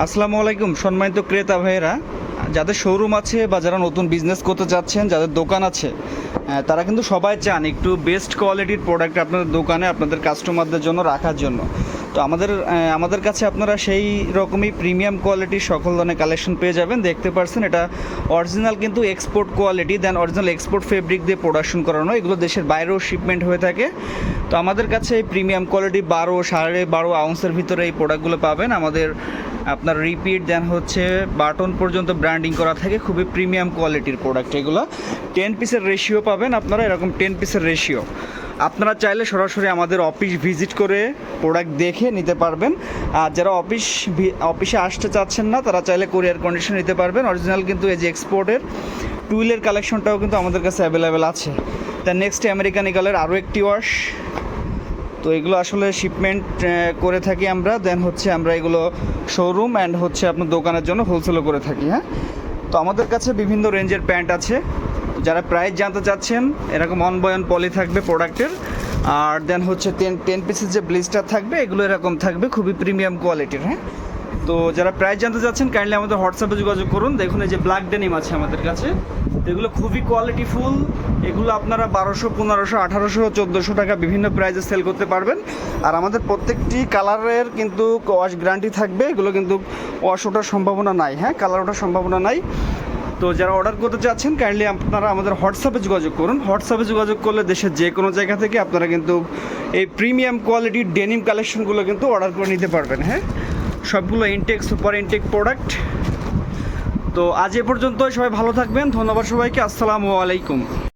আসসালামু আলাইকুম, সম্মানিত ক্রেতা ভাইয়েরা। যাদের শোরুম আছে বা যারা নতুন বিজনেস করতে চাচ্ছেন যাদের দোকান আছে তারা কিন্তু সবাই চান একটু বেস্ট কোয়ালিটির প্রোডাক্ট আপনাদের দোকানে আপনাদের কাস্টমারদের জন্য রাখার জন্য। তো আমাদের আমাদের কাছে আপনারা সেই রকমই প্রিমিয়াম কোয়ালিটির সকল ধরনের কালেকশন পেয়ে যাবেন। দেখতে পারছেন, এটা অরিজিনাল কিন্তু export quality then original export fabric দিয়ে প্রোডাকশন করানো। এগুলো দেশের বাইরেও শিপমেন্ট হয়ে থাকে। তো আমাদের কাছে এই প্রিমিয়াম কোয়ালিটি বারো, সাড়ে বারো আউন্সের ভিতরে এই প্রোডাক্টগুলো পাবেন। আমাদের, আপনার রিপিট দেন হচ্ছে বাটন পর্যন্ত ব্র্যান্ডিং করা থাকে, খুবই প্রিমিয়াম কোয়ালিটির প্রোডাক্ট এগুলো। টেন পিসের রেশিও পাবেন আপনারা, এরকম টেন পিসের রেশিও আপনারা চাইলে সরাসরি আমাদের অফিস ভিজিট করে প্রোডাক্ট দেখে নিতে পারবেন। আর যারা অফিস অফিসে আসতে চাচ্ছেন না, তারা চাইলে কোরিয়ার কন্ডিশন নিতে পারবেন। অরিজিনাল কিন্তু এই যে এক্সপোর্টের টুইলের কালেকশনটাও কিন্তু আমাদের কাছে অ্যাভেলেবেল আছে। তার নেক্সট আমেরিকান ইগলের আরও একটি ওয়াশ তো এগুলো আসলে শিপমেন্ট করে থাকি আমরা। দেন হচ্ছে আমরা এগুলো শোরুম অ্যান্ড হচ্ছে আপনার দোকানের জন্য হোলসেলও করে থাকি হ্যাঁ? তো আমাদের কাছে বিভিন্ন রেঞ্জের প্যান্ট আছে। যারা প্রাইস জানতে চাচ্ছেন, এরকম অন বয়ন পলি থাকবে প্রোডাক্টের আর দেন হচ্ছে টেন টেন পিসের যে ব্লিস্টার থাকবে, এগুলো এরকম থাকবে, খুবই প্রিমিয়াম কোয়ালিটির হ্যাঁ? তো যারা প্রাইস জানতে চাচ্ছেন কাইন্ডলি আমাদের হোয়াটসঅ্যাপে যোগাযোগ করুন। দেখুন এই যে ব্ল্যাক ডেনিম আছে আমাদের কাছে। এগুলো খুবই কোয়ালিটি ফুল এগুলো আপনারা বারোশো, পনেরোশো, আঠারোশো, চোদ্দোশো টাকা বিভিন্ন প্রাইসে সেল করতে পারবেন। আর আমাদের প্রত্যেকটি কালারের কিন্তু ওয়াশ গ্যারান্টি থাকবে। এগুলো কিন্তু ওয়াশ ওঠার সম্ভাবনা নাই হ্যাঁ? কালার ওঠার সম্ভাবনা নাই। তো যারা অর্ডার করতে চাচ্ছেন কাইন্ডলি আপনারা আমাদের হোয়াটসঅ্যাপে যোগাযোগ করুন। হোয়াটসঅ্যাপে যোগাযোগ করলে দেশের যে কোনো জায়গা থেকে আপনারা কিন্তু এই প্রিমিয়াম কোয়ালিটির ডেনিম কালেকশনগুলো কিন্তু অর্ডার করে নিতে পারবেন হ্যাঁ? সবগুলো ইনটেক সুপার ইনটেক প্রোডাক্ট তো আজ এ পর্যন্ত সবাই ভালো থাকবেন। ধন্যবাদ সবাইকে। আসসালামু আলাইকুম।